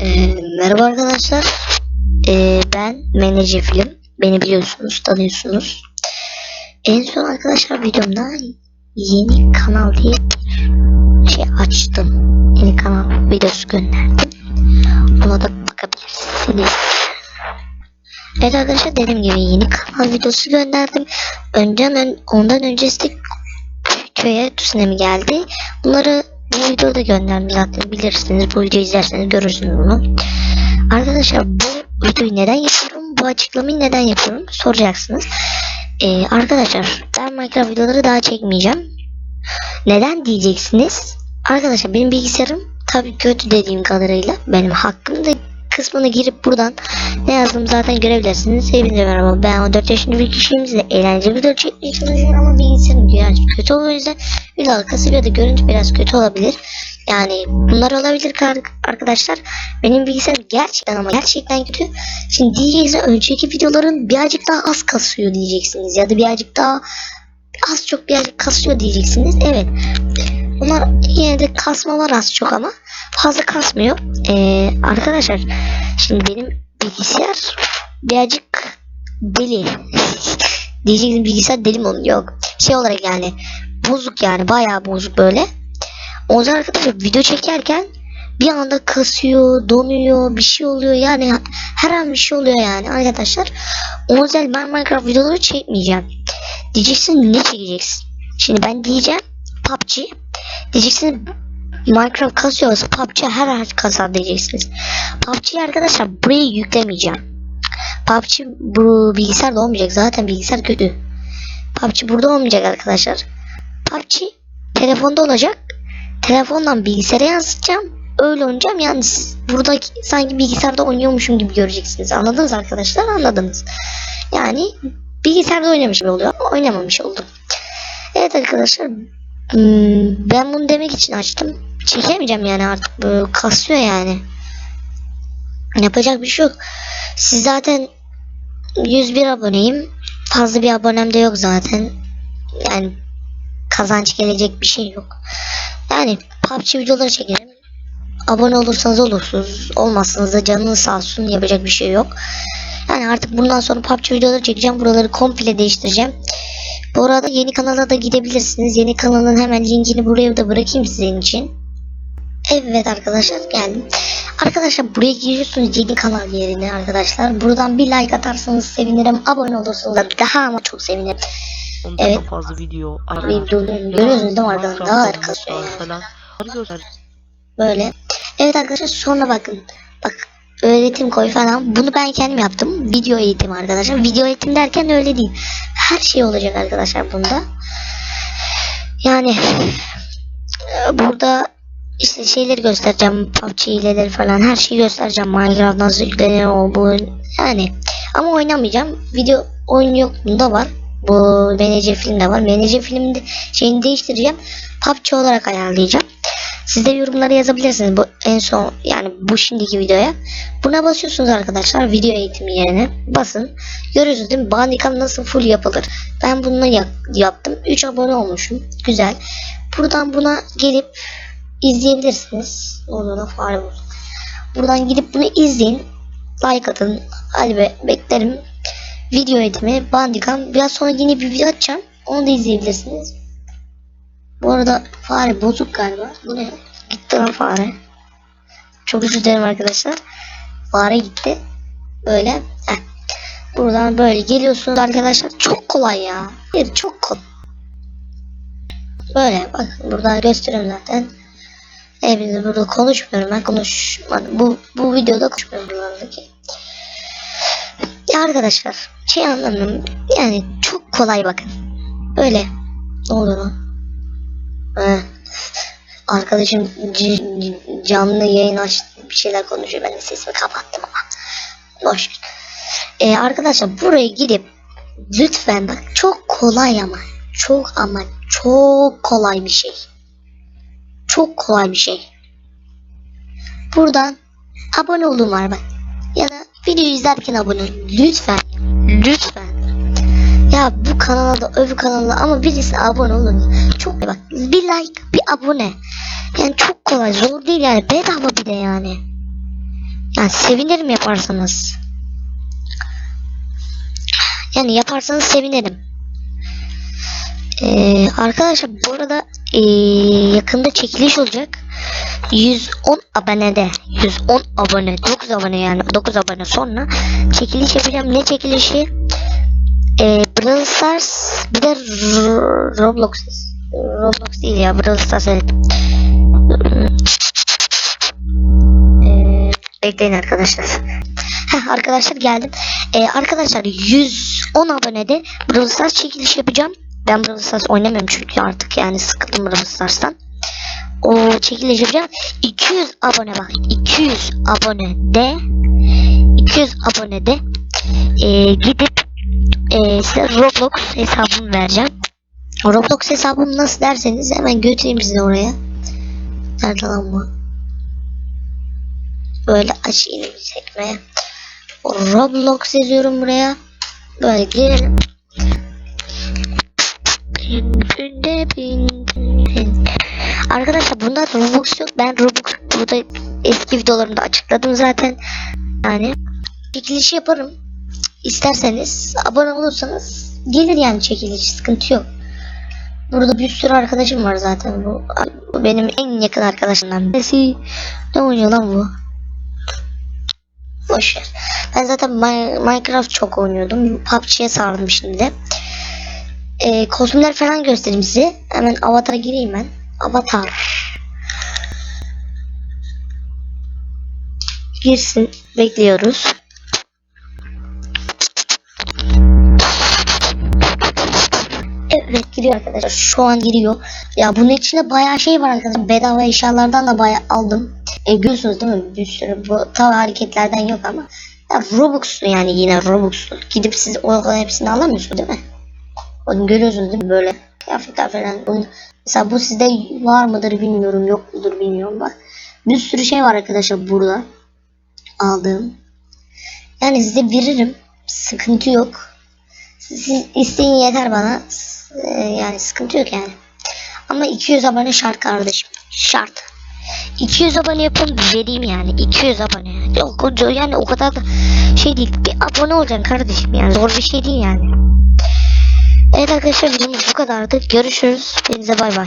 Ee, merhaba arkadaşlar. Ee, ben Menece Film. Beni biliyorsunuz, tanıyorsunuz. En son arkadaşlar videomda yeni kanal diye bir şey açtım. Yeni kanal videosu gönderdim. Ona da bakabilirsiniz. Evet arkadaşlar dediğim gibi yeni kanal videosu gönderdim. Önceden ön- ondan öncesi de köye tsunami geldi. Bunları bu videoda gönderdim zaten bilirsiniz. Bu videoyu izlerseniz görürsünüz bunu. Arkadaşlar bu videoyu neden yapıyorum? Bu açıklamayı neden yapıyorum? Soracaksınız. Ee, arkadaşlar ben Minecraft videoları daha çekmeyeceğim. Neden diyeceksiniz? Arkadaşlar benim bilgisayarım tabii kötü dediğim kadarıyla benim hakkımda kısmına girip buradan ne yazdım zaten görebilirsiniz. Hepinize merhaba ben 14 yaşında bir kişiyim size eğlenceli video çekmeye çalışıyorum ama bilgisayarım birazcık kötü o yüzden video kasıyor da görüntü biraz kötü olabilir. Yani bunlar olabilir arkadaşlar. Benim bilgisayarım gerçekten ama gerçekten kötü. Şimdi diyeceksiniz önceki videoların birazcık daha az kasıyor diyeceksiniz ya da birazcık daha az çok birazcık kasıyor diyeceksiniz. Evet. Yine de kasmalar az çok ama fazla kasmıyor. Ee, arkadaşlar şimdi benim bilgisayar birazcık deli. Diyeceksiniz bilgisayar deli mi? Yok. Şey olarak yani bozuk yani bayağı bozuk böyle. O yüzden arkadaşlar video çekerken bir anda kasıyor, donuyor, bir şey oluyor yani her an bir şey oluyor yani arkadaşlar. O yüzden ben Minecraft videoları çekmeyeceğim. Diyeceksin ne çekeceksin? Şimdi ben diyeceğim PUBG. Diyeceksin Minecraft kasıyorsa PUBG her an kasar diyeceksiniz. PUBG'yi arkadaşlar buraya yüklemeyeceğim. PUBG bu bilgisayarda olmayacak. Zaten bilgisayar kötü. PUBG burada olmayacak arkadaşlar. PUBG telefonda olacak. Telefondan bilgisayara yansıtacağım. Öyle oynayacağım. Yani siz burada sanki bilgisayarda oynuyormuşum gibi göreceksiniz. Anladınız arkadaşlar? Anladınız. Yani bilgisayarda oynamış oluyor ama oynamamış oldum. Evet arkadaşlar. Hmm, Ben bunu demek için açtım. Çekemeyeceğim yani artık. Böyle kasıyor yani. Yapacak bir şey yok. Siz zaten 101 aboneyim. Fazla bir abonem de yok zaten. Yani kazanç gelecek bir şey yok. Yani PUBG videoları çekelim. Abone olursanız olursunuz. Olmazsanız da canınız sağ olsun. Yapacak bir şey yok. Yani artık bundan sonra PUBG videoları çekeceğim. Buraları komple değiştireceğim. Bu arada yeni kanala da gidebilirsiniz. Yeni kanalın hemen linkini buraya da bırakayım sizin için. Evet arkadaşlar geldim. Arkadaşlar buraya giriyorsunuz yeni kanal yerine arkadaşlar. Buradan bir like atarsanız sevinirim. Abone olursanız da daha ama çok sevinirim. Ondan Evet. fazla video. Görüyorsunuz değil mi arkadaşlar? Daha göster. Böyle. Evet arkadaşlar sonra bakın. Bak öğretim koy falan. Bunu ben kendim yaptım. Video eğitim arkadaşlar. Video eğitim derken öyle değil. Her şey olacak arkadaşlar bunda. Yani burada işte şeyleri göstereceğim. PUBG hileleri falan her şeyi göstereceğim. Minecraft nasıl yüklenir o bu. Yani ama oynamayacağım. Video oyun yok bunda var. Bu MNC filmde var. MNC filminde şeyini değiştireceğim. PUBG olarak ayarlayacağım. Siz de yorumlara yazabilirsiniz bu en son yani bu şimdiki videoya. Buna basıyorsunuz arkadaşlar video eğitimi yerine basın. Görüyorsunuz değil mi? Bandicam nasıl full yapılır. Ben bunu ya- yaptım. 3 abone olmuşum. Güzel. Buradan buna gelip izleyebilirsiniz. Orada da fare bulduk. Buradan gidip bunu izleyin. Like atın. Hadi be beklerim. Video eğitimi Bandicam. Biraz sonra yine bir video açacağım. Onu da izleyebilirsiniz. Bu arada fare bozuk galiba. Bu ne? Gitti lan fare. Çok özür dilerim arkadaşlar. Fare gitti. Böyle. Heh. Buradan böyle geliyorsunuz arkadaşlar. Çok kolay ya. Bir çok kolay. Böyle bak buradan gösteriyorum zaten. Hepinize burada konuşmuyorum ben konuşmadım. Bu, bu videoda konuşmuyorum buralardaki. Ya arkadaşlar şey anlamıyorum. Yani çok kolay bakın. Böyle. Ne oldu lan? Arkadaşım canlı yayın açtı bir şeyler konuşuyor ben de sesimi kapattım ama boş. Ee, arkadaşlar buraya gidip lütfen bak çok kolay ama çok ama çok kolay bir şey. Çok kolay bir şey. Buradan abone olun var bak. Ya da video izlerken abone olun. Lütfen. Lütfen. Ya bu kanala da öbür kanala ama birisine abone olun. Çok bak bir like bir abone. Yani çok kolay zor değil yani bedava bir de yani. Yani sevinirim yaparsanız. Yani yaparsanız sevinirim. Ee, arkadaşlar bu arada ee, yakında çekiliş olacak. 110 abonede 110 abone 9 abone yani 9 abone sonra çekiliş yapacağım. Ne çekilişi? Ee, Brawl Stars bir de Roblox Roblox değil ya Brawl Stars evet. Ee, bekleyin arkadaşlar. Heh, arkadaşlar geldim. Ee, arkadaşlar 110 abonede Brawl Stars çekiliş yapacağım. Ben Brawl Stars oynamıyorum çünkü artık yani sıkıldım Brawl Stars'tan. O çekiliş yapacağım. 200 abone bak. 200 abone de 200 abone de e, gidip e, size Roblox hesabımı vereceğim. Roblox hesabım nasıl derseniz hemen götüreyim sizi oraya. Nerede lan bu? Böyle açayım sekmeye. Roblox yazıyorum buraya. Böyle girelim. Arkadaşlar bunda Robux yok. Ben Robux burada eski videolarımda açıkladım zaten. Yani çekiliş yaparım. İsterseniz abone olursanız gelir yani çekiliş sıkıntı yok. Burada bir sürü arkadaşım var zaten bu, bu benim en yakın arkadaşımdan birisi. Ne oynuyor lan bu? Boş ver. Ben zaten Mi- Minecraft çok oynuyordum. PUBG'ye sardım şimdi. Ee, kostümler falan göstereyim size. Hemen avatara gireyim ben. Avatar. Girsin. Bekliyoruz. Giriyor arkadaşlar. Şu an giriyor. Ya bunun içinde bayağı şey var arkadaşlar. Bedava eşyalardan da bayağı aldım. E, görüyorsunuz değil mi? Bir sürü bu tav hareketlerden yok ama. Ya Robux'tu yani yine Robux'tu. Gidip siz o hepsini alamıyorsunuz değil mi? Onu görüyorsunuz değil mi? Böyle kıyafetler falan. Mesela bu sizde var mıdır bilmiyorum. Yok mudur bilmiyorum bak. Bir sürü şey var arkadaşlar burada. Aldığım. Yani size veririm. Sıkıntı yok. Siz isteyin yeter bana. Ee, yani sıkıntı yok yani. Ama 200 abone şart kardeşim. Şart. 200 abone yapın vereyim yani. 200 abone. Yok yani o kadar da şey değil. Bir abone olacaksın kardeşim yani. Zor bir şey değil yani. Evet arkadaşlar videomuz bu kadardı. Görüşürüz. Hepinize bay bay.